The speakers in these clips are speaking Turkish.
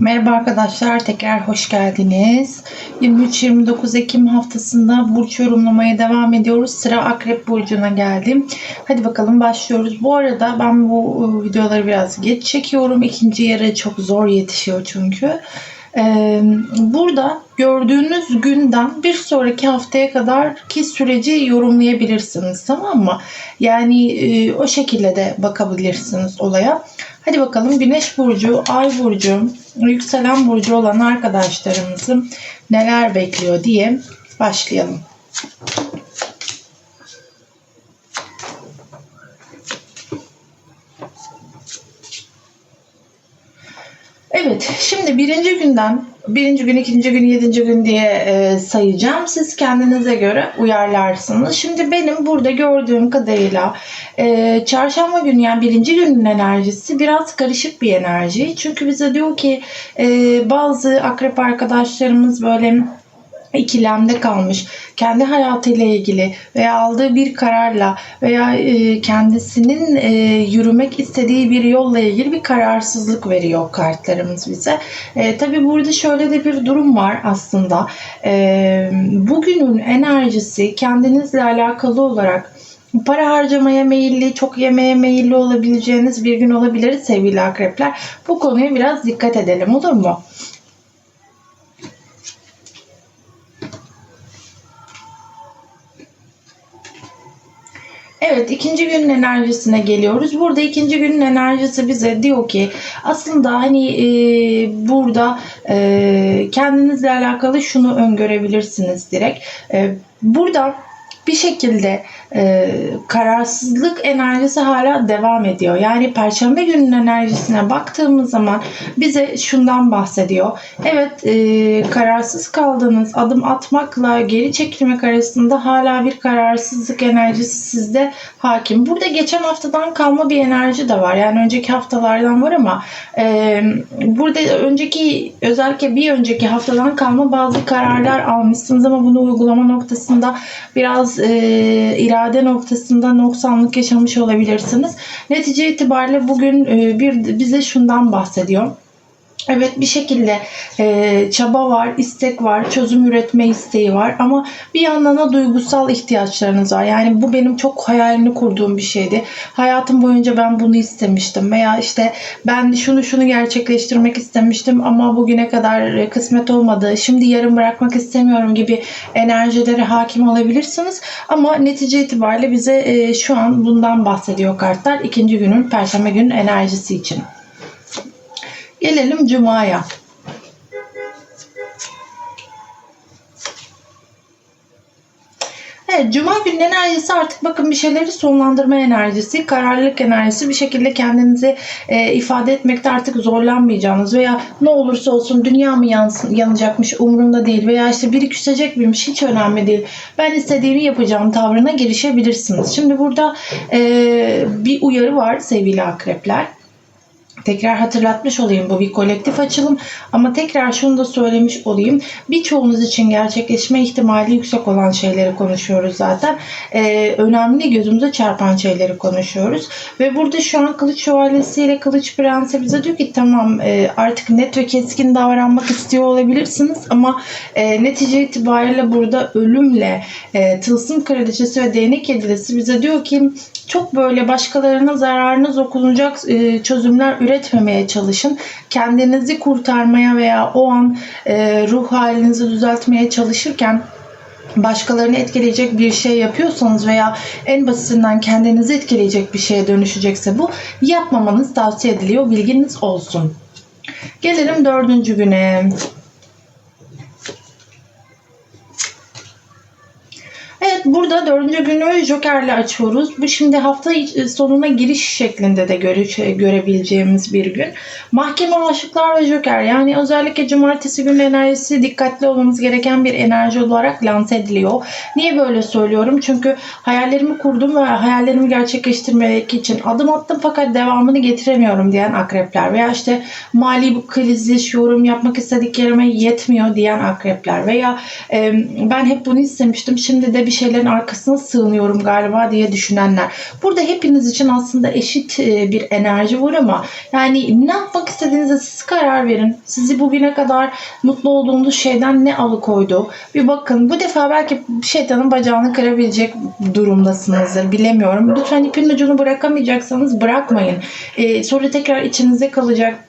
Merhaba arkadaşlar, tekrar hoş geldiniz. 23-29 Ekim haftasında burç yorumlamaya devam ediyoruz. Sıra Akrep Burcu'na geldim. Hadi bakalım başlıyoruz. Bu arada ben bu e, videoları biraz geç çekiyorum. İkinci yarı çok zor yetişiyor çünkü. Ee, burada gördüğünüz günden bir sonraki haftaya kadar ki süreci yorumlayabilirsiniz tamam mı? Yani e, o şekilde de bakabilirsiniz olaya. Hadi bakalım Güneş burcu, Ay burcu, yükselen burcu olan arkadaşlarımızı neler bekliyor diye başlayalım. Evet, şimdi birinci günden, birinci gün, ikinci gün, yedinci gün diye e, sayacağım. Siz kendinize göre uyarlarsınız. Şimdi benim burada gördüğüm kadarıyla e, çarşamba günü yani birinci günün enerjisi biraz karışık bir enerji. Çünkü bize diyor ki e, bazı akrep arkadaşlarımız böyle ikilemde kalmış. Kendi hayatıyla ilgili veya aldığı bir kararla veya e, kendisinin e, yürümek istediği bir yolla ilgili bir kararsızlık veriyor kartlarımız bize. E, Tabi burada şöyle de bir durum var aslında. E, bugünün enerjisi kendinizle alakalı olarak para harcamaya meyilli, çok yemeye meyilli olabileceğiniz bir gün olabilir sevgili akrepler. Bu konuya biraz dikkat edelim olur mu? Evet ikinci günün enerjisine geliyoruz. Burada ikinci günün enerjisi bize diyor ki aslında hani e, burada e, kendinizle alakalı şunu öngörebilirsiniz direkt. E, burada bir şekilde e, kararsızlık enerjisi hala devam ediyor. Yani Perşembe günün enerjisine baktığımız zaman bize şundan bahsediyor. Evet e, kararsız kaldığınız adım atmakla geri çekilmek arasında hala bir kararsızlık enerjisi sizde hakim. Burada geçen haftadan kalma bir enerji de var. Yani önceki haftalardan var ama e, burada önceki özellikle bir önceki haftadan kalma bazı kararlar almışsınız ama bunu uygulama noktasında biraz e, irade noktasında noksanlık yaşamış olabilirsiniz. Netice itibariyle bugün e, bir bize şundan bahsediyor. Evet bir şekilde e, çaba var, istek var, çözüm üretme isteği var ama bir yandan da duygusal ihtiyaçlarınız var. Yani bu benim çok hayalini kurduğum bir şeydi. Hayatım boyunca ben bunu istemiştim veya işte ben şunu şunu gerçekleştirmek istemiştim ama bugüne kadar kısmet olmadı. Şimdi yarım bırakmak istemiyorum gibi enerjilere hakim olabilirsiniz. Ama netice itibariyle bize e, şu an bundan bahsediyor kartlar. ikinci günün, perşembe günün enerjisi için. Gelelim Cuma'ya. Evet, Cuma günün enerjisi artık bakın bir şeyleri sonlandırma enerjisi, kararlılık enerjisi bir şekilde kendinizi e, ifade etmekte artık zorlanmayacağınız veya ne olursa olsun dünya mı yansın, yanacakmış umurumda değil veya işte biri küsecek miymiş hiç önemli değil. Ben istediğimi yapacağım tavrına girişebilirsiniz. Şimdi burada e, bir uyarı var sevgili akrepler. Tekrar hatırlatmış olayım bu bir kolektif açılım ama tekrar şunu da söylemiş olayım. Birçoğunuz için gerçekleşme ihtimali yüksek olan şeyleri konuşuyoruz zaten. Ee, önemli gözümüze çarpan şeyleri konuşuyoruz. Ve burada şu an Kılıç Şövalyesi Kılıç Prensi bize diyor ki tamam e, artık net ve keskin davranmak istiyor olabilirsiniz ama e, netice itibariyle burada ölümle e, Tılsım Kraliçesi ve Değnek Yedilisi bize diyor ki çok böyle başkalarına zararınız dokunacak e, çözümler üretmemeye çalışın. Kendinizi kurtarmaya veya o an e, ruh halinizi düzeltmeye çalışırken başkalarını etkileyecek bir şey yapıyorsanız veya en basitinden kendinizi etkileyecek bir şeye dönüşecekse bu yapmamanız tavsiye ediliyor. Bilginiz olsun. Gelelim dördüncü güne. Burada dördüncü günü Joker'le açıyoruz. Bu şimdi hafta sonuna giriş şeklinde de göre, görebileceğimiz bir gün. Mahkeme aşıklar ve Joker yani özellikle cumartesi günü enerjisi dikkatli olmamız gereken bir enerji olarak lanse ediliyor. Niye böyle söylüyorum? Çünkü hayallerimi kurdum ve hayallerimi gerçekleştirmek için adım attım fakat devamını getiremiyorum diyen akrepler veya işte mali krizli yorum yapmak istediklerime yetmiyor diyen akrepler veya e, ben hep bunu istemiştim şimdi de bir şeyler şeylerin arkasına sığınıyorum galiba diye düşünenler. Burada hepiniz için aslında eşit e, bir enerji var ama yani ne yapmak istediğinize siz karar verin. Sizi bugüne kadar mutlu olduğunuz şeyden ne alıkoydu? Bir bakın. Bu defa belki şeytanın bacağını kırabilecek durumdasınızdır. Bilemiyorum. Lütfen ipin ucunu bırakamayacaksanız bırakmayın. Ee, sonra tekrar içinizde kalacak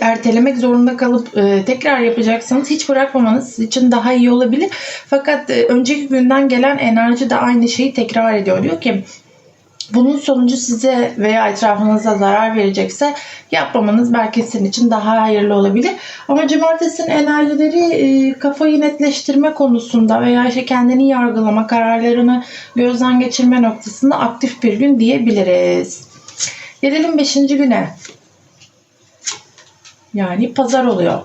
ertelemek zorunda kalıp e, tekrar yapacaksanız hiç bırakmamanız için daha iyi olabilir. Fakat e, önceki günden gelen enerji de aynı şeyi tekrar ediyor. Diyor ki bunun sonucu size veya etrafınıza zarar verecekse yapmamanız belki sizin için daha hayırlı olabilir. Ama cumartesinin enerjileri e, kafayı netleştirme konusunda veya işte kendini yargılama, kararlarını gözden geçirme noktasında aktif bir gün diyebiliriz. Gelelim 5. güne. Yani pazar oluyor.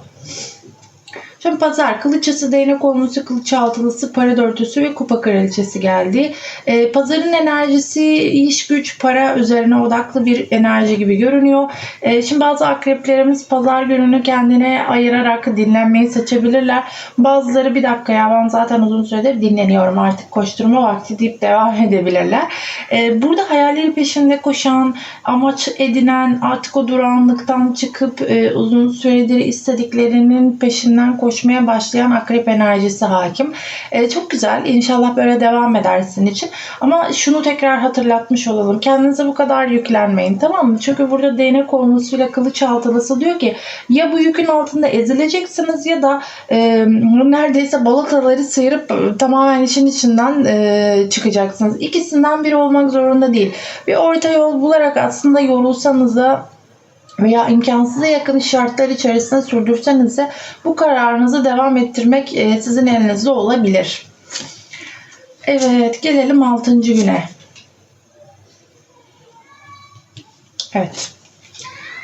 Şimdi pazar kılıçası, değnek olması, kılıç altılısı, para dörtüsü ve kupa kraliçesi geldi. Ee, pazarın enerjisi iş güç, para üzerine odaklı bir enerji gibi görünüyor. Ee, şimdi bazı akreplerimiz pazar gününü kendine ayırarak dinlenmeyi seçebilirler. Bazıları bir dakika ya ben zaten uzun süredir dinleniyorum artık koşturma vakti deyip devam edebilirler. Ee, burada hayalleri peşinde koşan, amaç edinen, artık o durağanlıktan çıkıp e, uzun süredir istediklerinin peşinden koşan koşmaya başlayan akrep enerjisi hakim. E, çok güzel. İnşallah böyle devam eder sizin için. Ama şunu tekrar hatırlatmış olalım. Kendinize bu kadar yüklenmeyin tamam mı? Çünkü burada değnek olmasıyla kılıç altılısı diyor ki ya bu yükün altında ezileceksiniz ya da e, neredeyse balataları sıyırıp e, tamamen işin içinden e, çıkacaksınız. İkisinden biri olmak zorunda değil. Bir orta yol bularak aslında yorulsanız da veya imkansıza yakın şartlar içerisinde sürdürseniz de bu kararınızı devam ettirmek e, sizin elinizde olabilir. Evet gelelim 6. güne. Evet.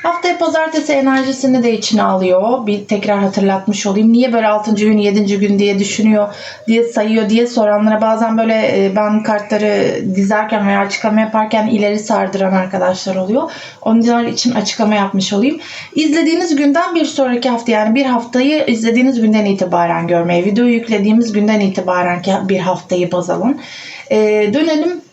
Haftaya pazartesi enerjisini de içine alıyor. Bir tekrar hatırlatmış olayım. Niye böyle 6. gün 7. gün diye düşünüyor diye sayıyor diye soranlara bazen böyle e, ben kartları dizerken veya açıklama yaparken ileri sardıran arkadaşlar oluyor. Onlar için açıklama yapmış olayım. İzlediğiniz günden bir sonraki hafta yani bir haftayı izlediğiniz günden itibaren görmeye, video yüklediğimiz günden itibaren bir haftayı baz alın. Ee, dönelim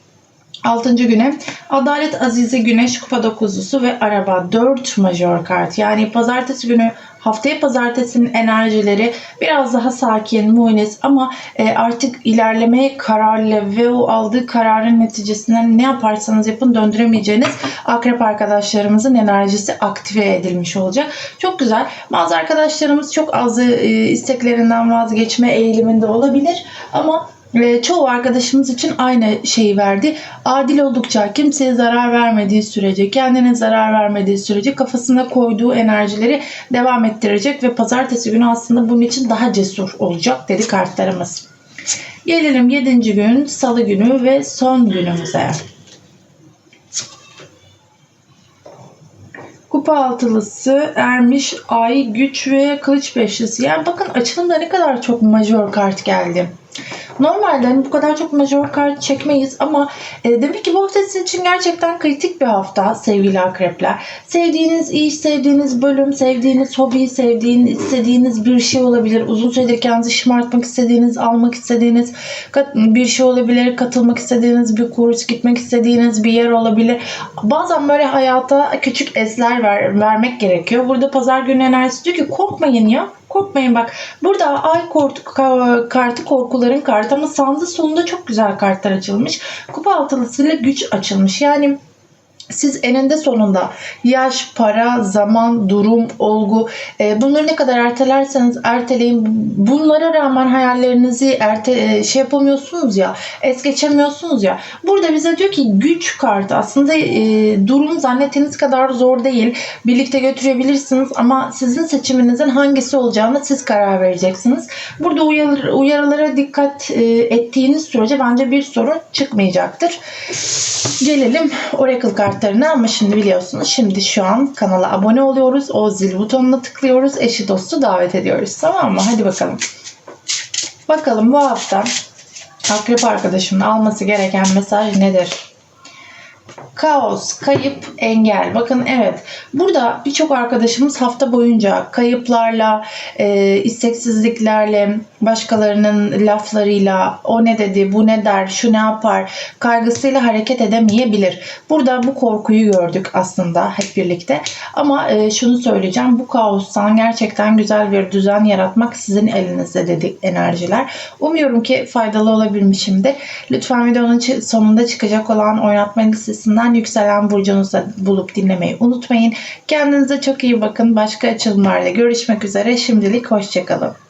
6. güne Adalet Azize Güneş Kupa 9'lusu ve Araba 4 major kart. Yani pazartesi günü haftaya pazartesinin enerjileri biraz daha sakin, munis ama e, artık ilerlemeye kararlı ve o aldığı kararın neticesinden ne yaparsanız yapın döndüremeyeceğiniz akrep arkadaşlarımızın enerjisi aktive edilmiş olacak. Çok güzel. Bazı arkadaşlarımız çok az e, isteklerinden vazgeçme eğiliminde olabilir ama ve çoğu arkadaşımız için aynı şeyi verdi. Adil oldukça kimseye zarar vermediği sürece, kendine zarar vermediği sürece kafasına koyduğu enerjileri devam ettirecek ve pazartesi günü aslında bunun için daha cesur olacak dedi kartlarımız. Gelelim 7. gün salı günü ve son günümüze. Kupa altılısı, ermiş, ay, güç ve kılıç beşlisi. Yani bakın açılımda ne kadar çok major kart geldi. Normalde hani bu kadar çok major kart çekmeyiz ama e, demek ki bu hafta sizin için gerçekten kritik bir hafta sevgili akrepler. Sevdiğiniz iş, sevdiğiniz bölüm, sevdiğiniz hobi, sevdiğiniz, istediğiniz bir şey olabilir. Uzun süredir kendinizi şımartmak istediğiniz, almak istediğiniz bir şey olabilir. Katılmak istediğiniz bir kurs, gitmek istediğiniz bir yer olabilir. Bazen böyle hayata küçük esler ver, vermek gerekiyor. Burada pazar günü enerjisi diyor ki korkmayın ya Korkmayın bak. Burada ay korku, kartı korkuların kartı ama sandı sonunda çok güzel kartlar açılmış. Kupa altılısıyla güç açılmış. Yani siz eninde sonunda yaş, para, zaman, durum, olgu e, bunları ne kadar ertelerseniz erteleyin. Bunlara rağmen hayallerinizi erte e, şey yapamıyorsunuz ya, es geçemiyorsunuz ya. Burada bize diyor ki güç kartı aslında e, durum zannettiğiniz kadar zor değil. Birlikte götürebilirsiniz ama sizin seçiminizin hangisi olacağını siz karar vereceksiniz. Burada uyarı, uyarılara dikkat e, ettiğiniz sürece bence bir sorun çıkmayacaktır. Gelelim Oracle kartı kartlarını ama şimdi biliyorsunuz şimdi şu an kanala abone oluyoruz. O zil butonuna tıklıyoruz. Eşi dostu davet ediyoruz. Tamam mı? Hadi bakalım. Bakalım bu hafta akrep arkadaşımın alması gereken mesaj nedir? Kaos, kayıp, engel. Bakın evet burada birçok arkadaşımız hafta boyunca kayıplarla, e, isteksizliklerle, başkalarının laflarıyla o ne dedi, bu ne der, şu ne yapar kaygısıyla hareket edemeyebilir. Burada bu korkuyu gördük aslında hep birlikte. Ama e, şunu söyleyeceğim bu kaostan gerçekten güzel bir düzen yaratmak sizin elinizde dedik enerjiler. Umuyorum ki faydalı olabilmişimdir. Lütfen videonun sonunda çıkacak olan oynatma listesinden yükselen burcunuzu bulup dinlemeyi unutmayın. Kendinize çok iyi bakın. Başka açılımlarda görüşmek üzere. Şimdilik hoşçakalın.